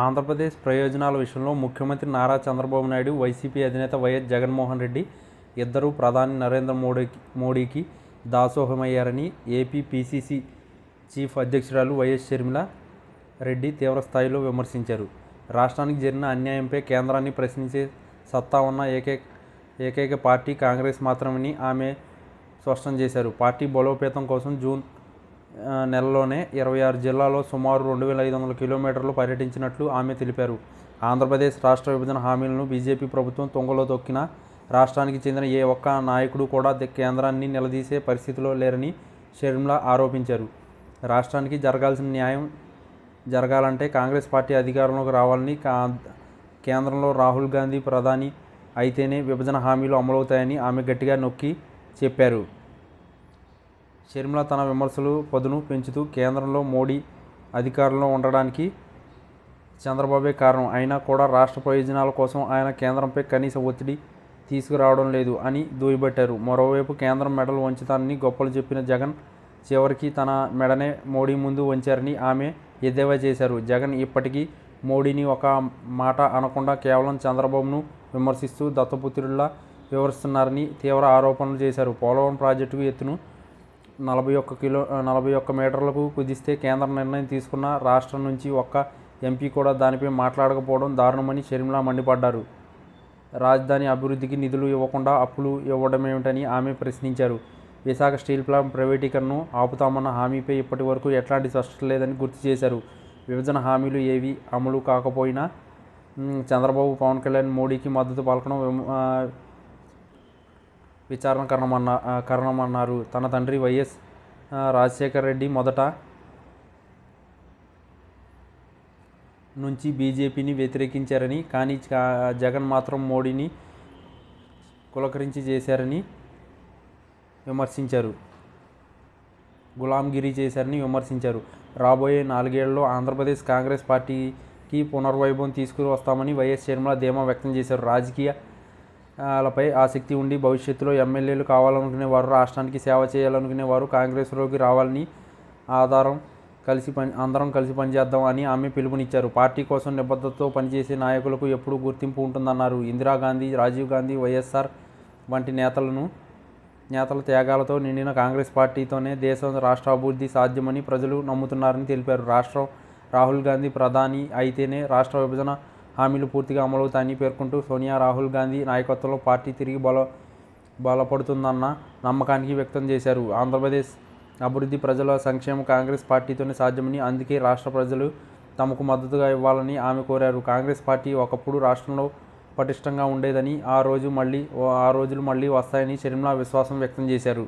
ఆంధ్రప్రదేశ్ ప్రయోజనాల విషయంలో ముఖ్యమంత్రి నారా చంద్రబాబు నాయుడు వైసీపీ అధినేత వైఎస్ జగన్మోహన్ రెడ్డి ఇద్దరూ ప్రధాని నరేంద్ర మోడీకి మోడీకి దాసోహమయ్యారని ఏపీ పీసీసీ చీఫ్ అధ్యక్షురాలు వైఎస్ షర్మిల రెడ్డి తీవ్రస్థాయిలో విమర్శించారు. రాష్ట్రానికి జరిగిన అన్యాయంపై కేంద్రాన్ని ప్రశ్నించే సత్తా ఉన్న ఏకైక ఏకైక పార్టీ కాంగ్రెస్ మాత్రమని ఆమె స్పష్టం చేశారు. పార్టీ బలోపేతం కోసం జూన్ నెలలోనే ఇరవై ఆరు జిల్లాలో సుమారు రెండు వేల ఐదు వందల కిలోమీటర్లు పర్యటించినట్లు ఆమె తెలిపారు. ఆంధ్రప్రదేశ్ రాష్ట్ర విభజన హామీలను బీజేపీ ప్రభుత్వం తొంగలో తొక్కిన రాష్ట్రానికి చెందిన ఏ ఒక్క నాయకుడు కూడా కేంద్రాన్ని నిలదీసే పరిస్థితిలో లేరని షర్మిల ఆరోపించారు. రాష్ట్రానికి జరగాల్సిన న్యాయం జరగాలంటే కాంగ్రెస్ పార్టీ అధికారంలోకి రావాలని కా కేంద్రంలో రాహుల్ గాంధీ ప్రధాని అయితేనే విభజన హామీలు అమలవుతాయని ఆమె గట్టిగా నొక్కి చెప్పారు. షర్మిల తన విమర్శలు పదును పెంచుతూ కేంద్రంలో మోడీ అధికారంలో ఉండడానికి చంద్రబాబే కారణం. అయినా కూడా రాష్ట్ర ప్రయోజనాల కోసం ఆయన కేంద్రంపై కనీస ఒత్తిడి తీసుకురావడం లేదు అని దుయ్యబట్టారు మరోవైపు కేంద్రం మెడలు వంచుతానని గొప్పలు చెప్పిన జగన్ చివరికి తన మెడనే మోడీ ముందు వంచారని ఆమె ఎద్దేవా చేశారు. జగన్ ఇప్పటికీ మోడీని ఒక మాట అనకుండా కేవలం చంద్రబాబును విమర్శిస్తూ దత్తపుత్రుల్లా వివరిస్తున్నారని తీవ్ర ఆరోపణలు చేశారు. పోలవరం ప్రాజెక్టుకు ఎత్తును నలభై ఒక్క కిలో నలభై ఒక్క మీటర్లకు కుదిస్తే కేంద్ర నిర్ణయం తీసుకున్న రాష్ట్రం నుంచి ఒక్క ఎంపీ కూడా దానిపై మాట్లాడకపోవడం దారుణమని షర్మిల మండిపడ్డారు. రాజధాని అభివృద్ధికి నిధులు ఇవ్వకుండా అప్పులు ఇవ్వడమేమిటని ఆమె ప్రశ్నించారు. విశాఖ స్టీల్ ప్లాంట్ ప్రైవేటీకరణను ఆపుతామన్న హామీపై ఇప్పటి వరకు ఎట్లాంటి స్పష్టత లేదని గుర్తు చేశారు. విభజన హామీలు ఏవి అమలు కాకపోయినా చంద్రబాబు పవన్ కళ్యాణ్ మోడీకి మద్దతు పలకడం విచారణ కారణమన్న కారణమన్నారు. తన తండ్రి వైఎస్ రాజశేఖర రెడ్డి మొదట నుంచి బీజేపీని వ్యతిరేకించారని కానీ జగన్ మాత్రం మోడీని కులకరించి చేశారని విమర్శించారు. గులాంగిరి చేశారని విమర్శించారు. రాబోయే నాలుగేళ్ళలో ఆంధ్రప్రదేశ్ కాంగ్రెస్ పార్టీకి పునర్వైభవం తీసుకువస్తామని వైఎస్ షర్మిల ధీమా వ్యక్తం చేశారు. రాజకీయ లపై ఆసక్తి ఉండి భవిష్యత్తులో ఎమ్మెల్యేలు కావాలనుకునే వారు రాష్ట్రానికి సేవ చేయాలనుకునే వారు కాంగ్రెస్లోకి రావాలని ఆధారం కలిసి పని అందరం కలిసి పనిచేద్దాం అని ఆమె పిలుపునిచ్చారు. పార్టీ కోసం నిబద్ధతతో పనిచేసే నాయకులకు ఎప్పుడూ గుర్తింపు ఉంటుందన్నారు. ఇందిరాగాంధీ రాజీవ్ గాంధీ వైఎస్ఆర్ వంటి నేతలను నేతల త్యాగాలతో నిండిన కాంగ్రెస్ పార్టీతోనే దేశం రాష్ట్ర అభివృద్ధి సాధ్యమని ప్రజలు నమ్ముతున్నారని తెలిపారు. రాష్ట్రం రాహుల్ గాంధీ ప్రధాని అయితేనే రాష్ట్ర విభజన హామీలు పూర్తిగా అమలవుతాయని పేర్కొంటూ సోనియా రాహుల్ గాంధీ నాయకత్వంలో పార్టీ తిరిగి బల బలపడుతుందన్న నమ్మకానికి వ్యక్తం చేశారు. ఆంధ్రప్రదేశ్ అభివృద్ధి ప్రజల సంక్షేమం కాంగ్రెస్ పార్టీతోనే సాధ్యమని అందుకే రాష్ట్ర ప్రజలు తమకు మద్దతుగా ఇవ్వాలని ఆమె కోరారు. కాంగ్రెస్ పార్టీ ఒకప్పుడు రాష్ట్రంలో పటిష్టంగా ఉండేదని ఆ రోజు మళ్ళీ ఆ రోజులు మళ్ళీ వస్తాయని షర్మిలా విశ్వాసం వ్యక్తం చేశారు.